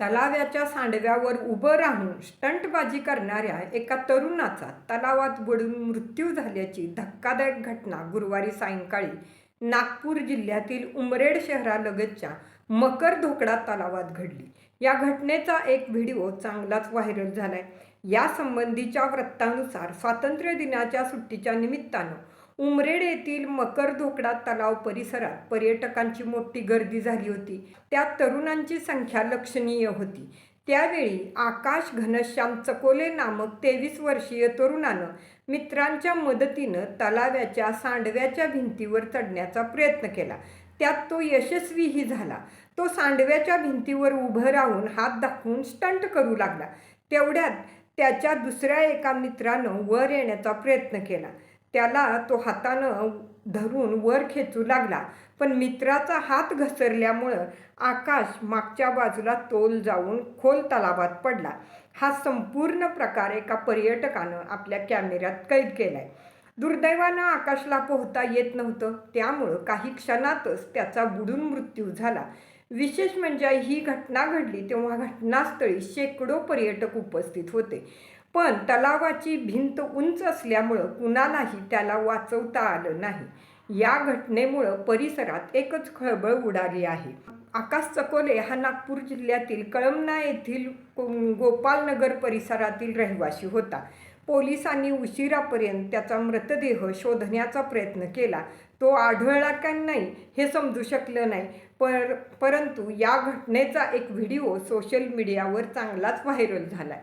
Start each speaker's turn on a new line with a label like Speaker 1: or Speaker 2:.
Speaker 1: तलाव्याच्या सांडव्यावर उभं राहून स्टंटबाजी करणाऱ्या एका तरुणाचा तलावात बुडून मृत्यू झाल्याची धक्कादायक घटना गुरुवारी सायंकाळी नागपूर जिल्ह्यातील उमरेड शहरालगतच्या मकर धोकडा तलावात घडली. या घटनेचा एक व्हिडिओ चांगलाच व्हायरल झालाय. या संबंधीच्या वृत्तानुसार स्वातंत्र्य दिनाच्या सुट्टीच्या निमित्तानं उमरेड येथील मकर धोकडा तलाव परिसरात पर्यटकांची मोठी गर्दी झाली होती. त्यात तरुणांची संख्या लक्षणीय होती. त्यावेळी आकाश घनश्याम चकोले नामक तेवीस वर्षीय तरुणानं मित्रांच्या मदतीनं तलाव्याच्या सांडव्याच्या भिंतीवर चढण्याचा प्रयत्न केला. त्यात तो यशस्वीही झाला. तो सांडव्याच्या भिंतीवर उभं राहून हात दाखवून स्टंट करू लागला. तेवढ्यात त्याच्या दुसऱ्या एका मित्रानं वर येण्याचा प्रयत्न केला. त्याला तो हातानं धरून वर खेचू लागला. पण मित्राचा हात घसरल्यामुळं आकाश मागच्या बाजूला तोल जाऊन खोल तलावात पडला. हा संपूर्ण प्रकार एका पर्यटकानं आपल्या कॅमेऱ्यात कैद केलाय. दुर्दैवानं आकाशला पोहता येत नव्हतं. त्यामुळं काही क्षणातच त्याचा बुडून मृत्यू झाला. विशेष म्हणजे ही घटना घडली तेव्हा घटनास्थळी शेकडो पर्यटक उपस्थित होते. पण तलावाची भिंत उंच असल्यामुळं कुणालाही त्याला वाचवता आलं नाही. या घटनेमुळं परिसरात एकच खळबळ उडाली आहे. आकाश चकोले हा नागपूर जिल्ह्यातील कळमना येथील गोपालनगर परिसरातील रहिवासी होता. पोलिसांनी उशिरापर्यंत त्याचा मृतदेह शोधण्याचा प्रयत्न केला. तो आढळला का नाही हे समजू शकलं नाही. पर परंतु या घटनेचा एक व्हिडिओ सोशल मीडियावर चांगलाच व्हायरल झाला